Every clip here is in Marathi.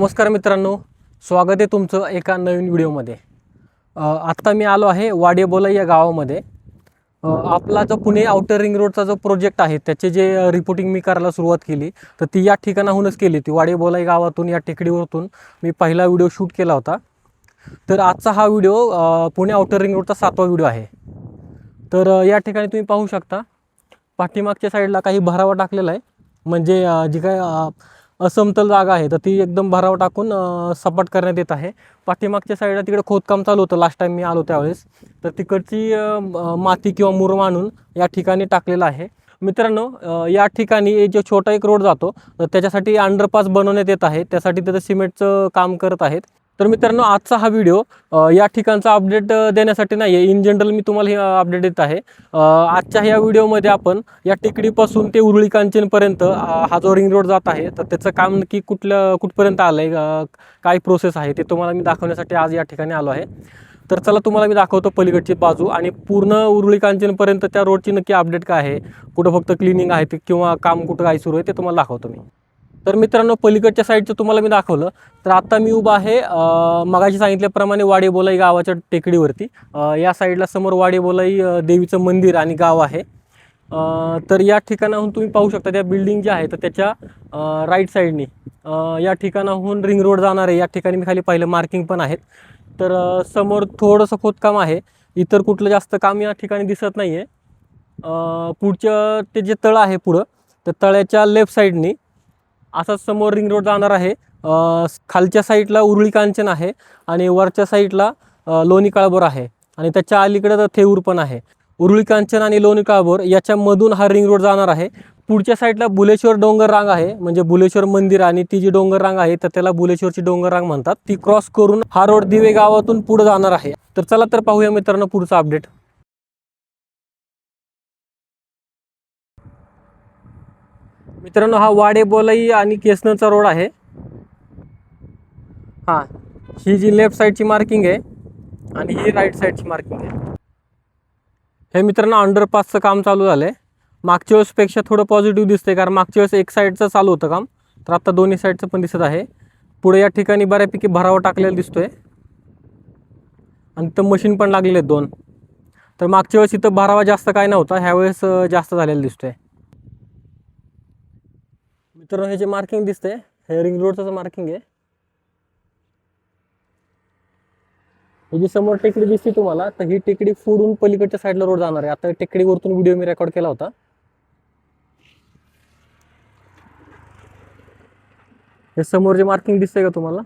नमस्कार मित्रांनो स्वागत आहे तुमचं एका नवीन व्हिडिओमध्ये. आत्ता मी आलो आहे वाडेबोलाई या गावामध्ये. आपला जो पुणे आउटर रिंग रोडचा जो प्रोजेक्ट आहे त्याचे जे रिपोर्टिंग मी करायला सुरुवात केली तर ती या ठिकाणाहूनच केली ती वाडेबोलाई गावातून या टेकडीवरतून मी पहिला व्हिडिओ शूट केला होता. तर आजचा हा व्हिडिओ पुणे आउटर रिंग रोडचा सातवा व्हिडिओ आहे. तर या ठिकाणी तुम्ही पाहू शकता पाठीमागच्या साईडला काही भरावा टाकलेला आहे. म्हणजे जी काय असमतल जागा आहे. तर ती एकदम भराव टाकून सपाट करण्यात येत आहे. पाठीमागच्या साईडला तिकडे खोदकाम चालू होतं लास्ट टाईम मी आलो त्यावेळेस. तर तिकडची माती किंवा मुरम आणून या ठिकाणी टाकलेलं आहे. मित्रांनो या ठिकाणी जो छोटा एक रोड जातो तर त्याच्यासाठी अंडरपास बनवण्यात येत आहे. त्यासाठी तिथं सिमेंटचं काम करत आहेत. तर मित्रांनो आजचा हा व्हिडिओ या ठिकाणचा अपडेट देण्यासाठी नाही आहे इन जनरल मी तुम्हाला हे अपडेट देत आहे. आजच्या ह्या व्हिडिओमध्ये आपण या टेकडीपासून ते उरुळी कांचनपर्यंत हा जो रिंग रोड जात आहे तर त्याचं काम नक्की कुठलं कुठपर्यंत आलं आहे काय प्रोसेस आहे ते तुम्हाला मी दाखवण्यासाठी आज या ठिकाणी आलो आहे. तर चला तुम्हाला मी दाखवतो पलीकडची बाजू आणि पूर्ण उरुळी कांचनपर्यंत त्या रोडची नक्की अपडेट काय आहे कुठं फक्त क्लिनिंग आहे ते किंवा काम कुठं काय सुरू आहे ते तुम्हाला दाखवतो मी. तर मित्रांनो पलीकडच्या साईडचं तुम्हाला मी दाखवलं. तर आता मी उभा आहे मगाशी सांगितल्याप्रमाणे वाडेबोलाई गावाच्या टेकडीवरती. या साईडला समोर वाडेबोलाई देवीचं मंदिर आणि गाव आहे. तर या ठिकाणाहून तुम्ही पाहू शकता त्या बिल्डिंग ज्या आहे तर त्याच्या राईट साईडनी या ठिकाणाहून रिंग रोड जाणार आहे या ठिकाणी मी खाली पाहिलं मार्किंग पण आहेत. तर समोर थोडंसं खोदकाम आहे. इतर कुठलं जास्त काम या ठिकाणी दिसत नाही आहे पुढचं ते जे तळं आहे पुढं तर तळ्याच्या लेफ्ट साईडनी असाच समोर रिंग रोड जाणार आहे. खालच्या साईडला उरुळी कांचन आहे आणि वरच्या साईडला लोणी काळभोर आहे आणि त्याच्या अलीकडे तर थेऊर पण आहे. उरुळी कांचन आणि लोणी काळभोर याच्यामधून हा रिंग रोड जाणार आहे. पुढच्या साईडला बुलेश्वर डोंगर रांग आहे म्हणजे बुलेश्वर मंदिर आणि ती जी डोंगर रांग आहे तर त्याला बुलेश्वरची डोंगर रांग म्हणतात. ती क्रॉस करून हा रोड दिवे गावातून पुढे जाणार आहे. तर चला तर पाहूया मित्रांनो पुढचा अपडेट मित्रांनो हा वाडे बोलाई आणि केसनचा रोड आहे. हां ही जी लेफ्ट साईडची मार्किंग आहे आणि ही राईट साईडची मार्किंग आहे. हे मित्रांनो अंडरपासचं काम चालू झालं आहे मागच्या वेळेसपेक्षा थोडं पॉझिटिव्ह दिसतंय कारण मागच्या वेळेस एक साईडचं चालू होतं काम तर आत्ता दोन्ही साईडचं पण दिसत आहे. पुढे या ठिकाणी बऱ्यापैकी भरावा टाकलेला दिसतोय. आणि तर मशीन पण लागलेले आहेत दोन. तर मागच्या वेळेस इथं भरावा जास्त काय नव्हता ह्यावेळेस जास्त झालेला दिसतोय. मित्रांनो हे जे मार्किंग दिसतंय हे रिंग रोडचं मार्किंग आहे ही जी समोर टेकडी दिसते तुम्हाला तर ही टेकडी फोडून पलीकडच्या साईडला रोड जाणार आहे. आता टेकडीवरतून व्हिडिओ मी रेकॉर्ड केला होता. हे समोर जे मार्किंग दिसतंय का तुम्हाला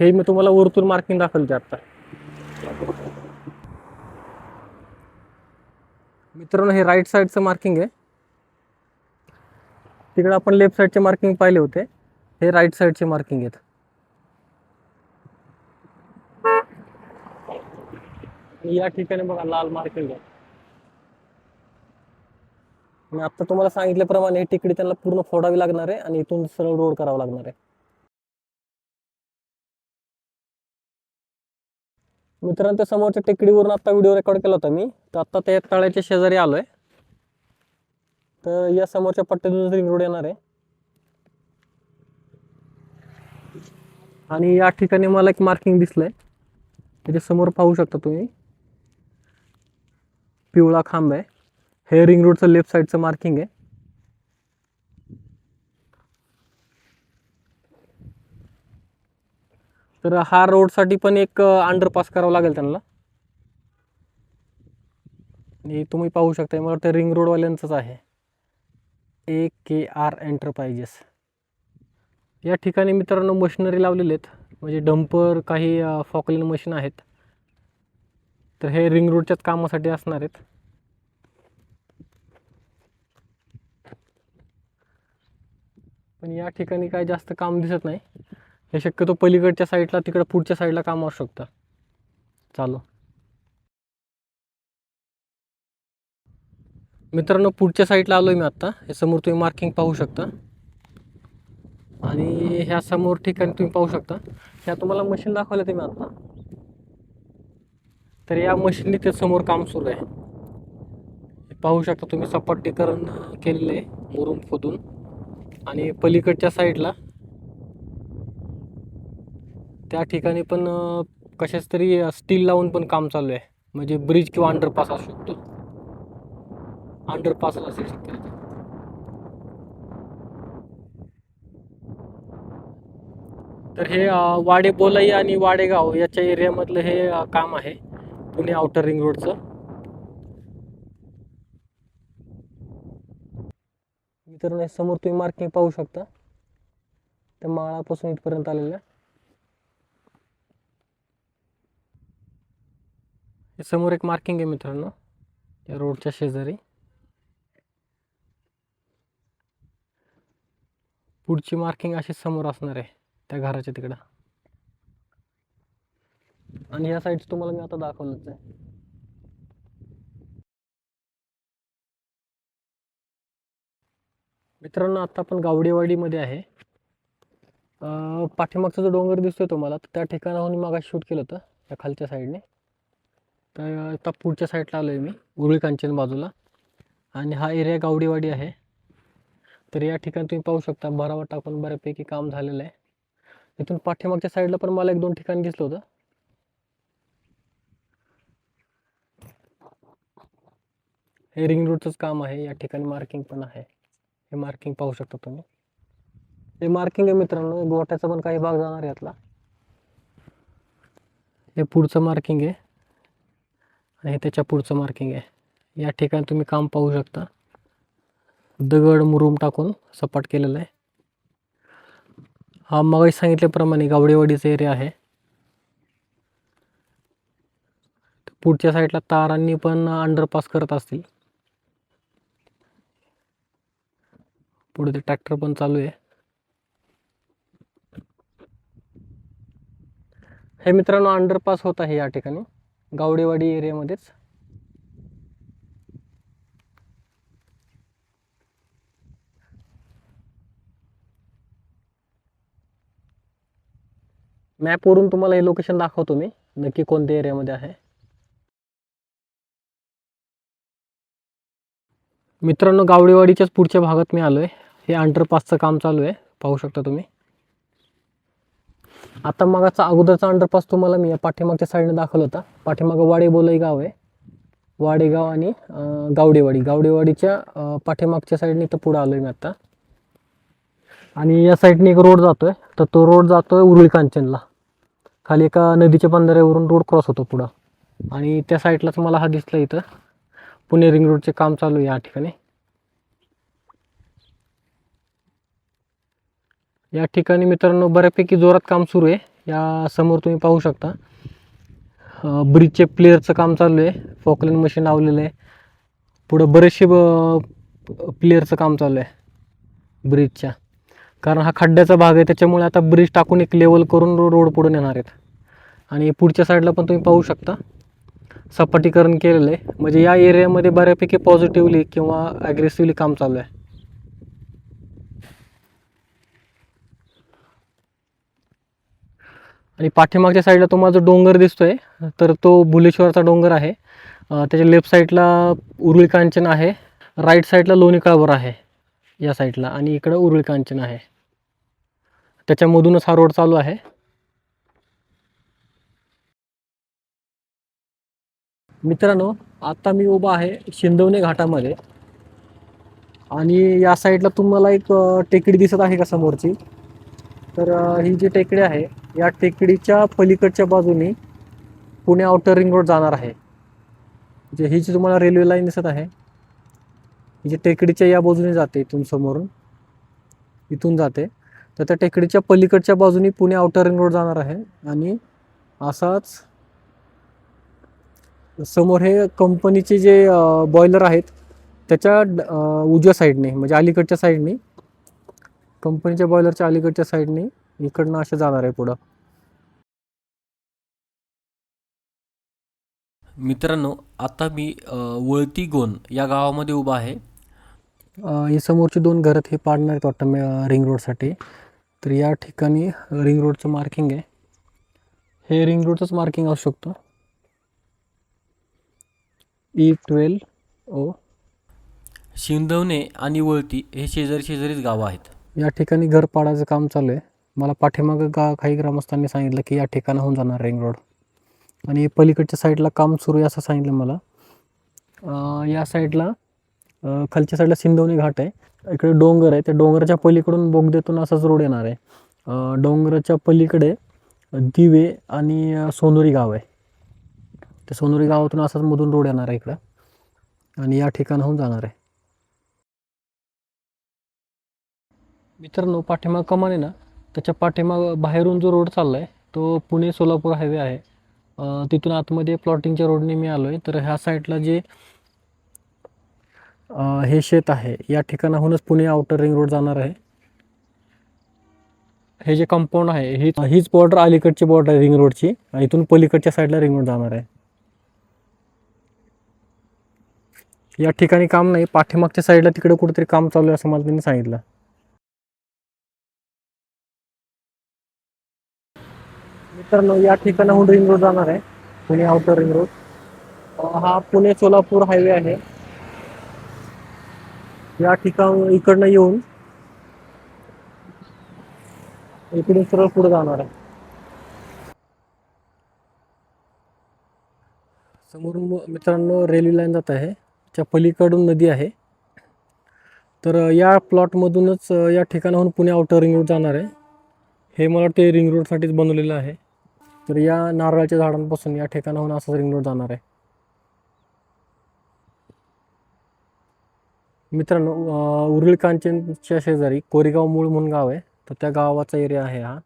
हे मी तुम्हाला वरतून मार्किंग दाखवते आता. मित्रांनो हे राईट साईडचं मार्किंग आहे. तिकडे आपण लेफ्ट साईडचे मार्किंग पाहिले होते. हे राईट साईडचे मार्किंग आहेत. या ठिकाणी बघा लाल मार्किंग आहे. मी आता तुम्हाला सांगितल्याप्रमाणे ही त्यांना पूर्ण फोडावी लागणार आहे आणि इथून सरळ रोड करावा लागणार आहे. मित्रांनो त्या समोरच्या टेकडीवरून आता व्हिडिओ रेकॉर्ड केला होता मी. तर आता त्या तळ्याच्या शेजारी आलोय. तर या समोरच्या पट्ट्यातून रिंग रोड येणार आहे. आणि या ठिकाणी मला एक मार्किंग दिसलंय. त्याच्यासमोर पाहू शकता तुम्ही. पिवळा खांब आहे. हे रिंग रोडचं लेफ्ट साईडचं मार्किंग आहे. तर हा रोडसाठी पण एक अंडरपास करावं लागेल त्यांना. आणि तुम्ही पाहू शकता मला वाटतं रिंग रोडवाल्यांचंच आहे. ए के आर एंटरप्राइजेस या ठिकाणी मित्रांनो मशिनरी लावलेले आहेत. म्हणजे डंपर काही फॉकलिन मशीन आहेत. तर हे रिंग रोडच्याच कामासाठी असणार आहेत. पण या ठिकाणी काय जास्त काम दिसत नाही. हे शक्यतो पलीकडच्या साईडला तिकडं पुढच्या साईडला काम असू शकतं. चालू. मित्रांनो पुढच्या साईडला आलो आहे मी आत्ता हे समोर तुम्ही मार्किंग पाहू शकता. आणि ह्या समोर ठिकाणी तुम्ही पाहू शकता. ह्या तुम्हाला मशीन दाखवलं ते मी आत्ता तर या मशीनने ते समोर काम सुरू आहे. हे पाहू शकता तुम्ही सपाटीकरण केलेलं आहे मुरुम खोदून. आणि पलीकडच्या साईडला त्या ठिकाणी पण कशाच तरी स्टील लावून पण काम चालू आहे. म्हणजे ब्रिज किंवा अंडरपास असू शकतो. अंडरपास असेल शक्यतो तर हे वाडे बोलाई आणि वाडेगाव याच्या एरियामधलं हे काम आहे पुणे आउटर रिंग रोडचं मित्रांनो समोर तुम्ही मार्किंग पाहू शकता. त्या माळापासून इथपर्यंत आलेलं आहे समोर एक मार्किंग आहे मित्रांनो या रोडच्या शेजारी. पुढची मार्किंग अशी समोर असणार आहे त्या घराच्या तिकडं. आणि या साईडचं तुम्हाला मी आता दाखवलंच आहे. मित्रांनो आता आपण गावडेवाडीमध्ये आहे. पाठीमागचा जो डोंगर दिसतोय तुम्हाला तर त्या ठिकाणाहून मी मागा शूट केलं होतं त्या खालच्या साईडने तर आता पुढच्या साईडला आलो आहे मी उरुळी कांचन बाजूला. आणि हा एरिया गावडेवाडी आहे. तर या ठिकाणी तुम्ही पाहू शकता भरावा टाकून बऱ्यापैकी काम झालेलं आहे. इथून पाठीमागच्या साईडला पण मला एक दोन ठिकाणी दिसलं होतं. हे रिंग रोडचंच काम आहे या ठिकाणी मार्किंग पण आहे. हे मार्किंग पाहू शकता तुम्ही. हे मार्किंग आहे मित्रांनो गोट्याचा पण काही भाग जाणार आहे यातला. हे पुढचं मार्किंग आहे. आणि हे त्याच्या पुढचं मार्किंग आहे. या ठिकाणी तुम्ही काम पाहू शकता. दगड मुरूम टाकून सपाट केलेला आहे. हा मग सांगितल्याप्रमाणे गावडेवाडीचा एरिया आहे. पुढच्या साईडला तारांनी पण अंडरपास करत असतील. पुढे ते ट्रॅक्टर पण चालू आहे. हे मित्रांनो अंडरपास होत आहे या ठिकाणी. गावडेवाडी एरियामध्येच. मॅपवरून तुम्हाला हे लोकेशन दाखवतो मी. नक्की कोणत्या एरियामध्ये आहे. मित्रांनो गावडेवाडीच्याच पुढच्या भागात मी आलो आहे हे अंडरपासचं काम चालू आहे. पाहू शकता तुम्ही. आता मगाचा अगोदरचा अंडरपास तुम्हाला मी या पाठीमागच्या साईडने दाखवला होता. पाठीमागं वाडेबोलाई गाव आहे. वाडेगाव आणि गावडेवाडी. गावडेवाडीच्या पाठीमागच्या साईडने इथं पुढं आलो आहे मी आता. आणि या साईडने एक रोड जातोय. तर तो रोड जातोय उरुळी कांचनला. खाली एका नदीच्या बंधाऱ्यावरून रोड क्रॉस होतो पुढं. आणि त्या साईडलाच मला हा दिसला इथं. पुणे रिंग रोडचे काम चालू आहे या ठिकाणी. या ठिकाणी मित्रांनो बऱ्यापैकी जोरात काम सुरू आहे. या समोर तुम्ही पाहू शकता. ब्रिजचे प्लेअरचं काम चालू आहे. फॉकलेन मशीन लावलेलं आहे. पुढं बरेचसे ब- प्लेअरचं काम चालू आहे. ब्रिजच्या कारण हा खड्ड्याचा भाग आहे त्याच्यामुळे आता ब्रिज टाकून एक लेवल करून रो रोड पुढून नेणार आहेत. आणि पुढच्या साईडला पण तुम्ही पाहू शकता. सपाटीकरण केलेलं आहे. म्हणजे या एरियामध्ये बऱ्यापैकी पॉझिटिव्हली किंवा ॲग्रेसिव्हली काम चालू आहे. आणि पाठीमागच्या साईडला तुम्हाला जो डोंगर दिसतोय. तर तो भुलेश्वरचा डोंगर आहे. त्याच्या लेफ्ट साईडला उरुळी कांचन आहे. राईट साईडला लोणी काळभोर आहे. या साईडला आणि इकडं उरुळ कांचन आहे. त्याच्यामधूनच हा रोड चालू आहे. मित्रांनो आता मी उभा आहे शिंदवणे घाटामध्ये. आणि या साईडला तुम्हाला एक टेकडी दिसत आहे का समोरची? तर ही जी टेकडी आहे या टेकडीच्या पलीकडच्या बाजूनी पुणे आउटर रिंग रोड जाणार आहे. जे ही जी तुम्हाला रेल्वे लाईन दिसत आहे म्हणजे टेकडीच्या या बाजूने जाते इथून समोरून. इथून जाते. तर त्या टेकडीच्या पलीकडच्या बाजूनी पुणे आउटर रिंग रोड जाणार आहे आणि असाच समोर हे कंपनीचे जे बॉयलर आहेत त्याच्या उजव्या साईडने म्हणजे अलीकडच्या साईडने कंपनीच्या बॉयलरच्या अलीकडच्या साईडने इकडनं असे जाणार आहे पुढं. मित्रांनो आता मी वळती गोन या गावामध्ये उभा आहे. ही समोरची दोन घरं हे पाडणार आहेत वाटतं मी रिंग रोडसाठी तर या ठिकाणी रिंग रोडचं मार्किंग आहे. हे रिंग रोडचंच मार्किंग असू शकतं. ई ट्वेल्व ओ शिंदवणे आणि वळती हे शेजारी शेजारीच गावं आहेत. या ठिकाणी घर पाडायचं काम चालू आहे. मला पाठीमागं गा काही ग्रामस्थांनी सांगितलं की या ठिकाणाहून जाणार रिंग रोड आणि पलीकडच्या साईडला काम सुरू आहे असं सांगितलं मला. या साईडला खालच्या साईडला सिंधवणी घाट आहे. इकडे डोंगर आहे. त्या डोंगराच्या पलीकडून बोगद्यातून असाच रोड येणार आहे. डोंगराच्या पलीकडे दिवे आणि सोनोरी गाव आहे. त्या सोनोरी गावातून असाच मधून रोड येणार आहे इकडं. आणि या ठिकाणाहून जाणार आहे. मित्रांनो पाठीमाग कमान आहे ना? त्याच्या पाठीमाग बाहेरून जो रोड चालला आहे तो पुणे सोलापूर हायवे आहे. तिथून आतमध्ये प्लॉटिंगच्या रोडने मी आलो आहे तर ह्या साईडला जे हे शेत आहे. या ठिकाणाहूनच पुणे आउटर रिंग रोड जाणार आहे. हे जे कंपाऊंड आहे ही हीच बॉर्डर अलीकडची बॉर्डर आहे रिंग रोडची इथून पलीकडच्या साईडला रिंग रोड जाणार आहे. या ठिकाणी काम नाही पाठीमागच्या साईडला तिकडे कुठेतरी काम चालू आहे असं मला त्यांनी सांगितलं. मित्रांनो या ठिकाणाहून रिंग रोड जाणार आहे. पुणे आउटर रिंग रोड हा पुणे सोलापूर हायवे आहे. या ठिकाण इकडनं येऊन इकडून सरळ पुढे जाणार आहे. समोरून मित्रांनो रेल्वे लाईन जात आहे. त्या पलीकडून नदी आहे. तर या प्लॉटमधूनच या ठिकाणाहून पुणे आउटर रिंग रोड जाणार आहे. हे मला ते रिंग रोडसाठीच बनवलेलं आहे. तर या नारळाच्या झाडांपासून या ठिकाणाहून असंच रिंग रोड जाणार आहे. मित्रांनो अ, कांचनच्या शेजारी कोरेगाव मूळ म्हणून गाव आहे. तर त्या गावाचा एरिया आहे हा.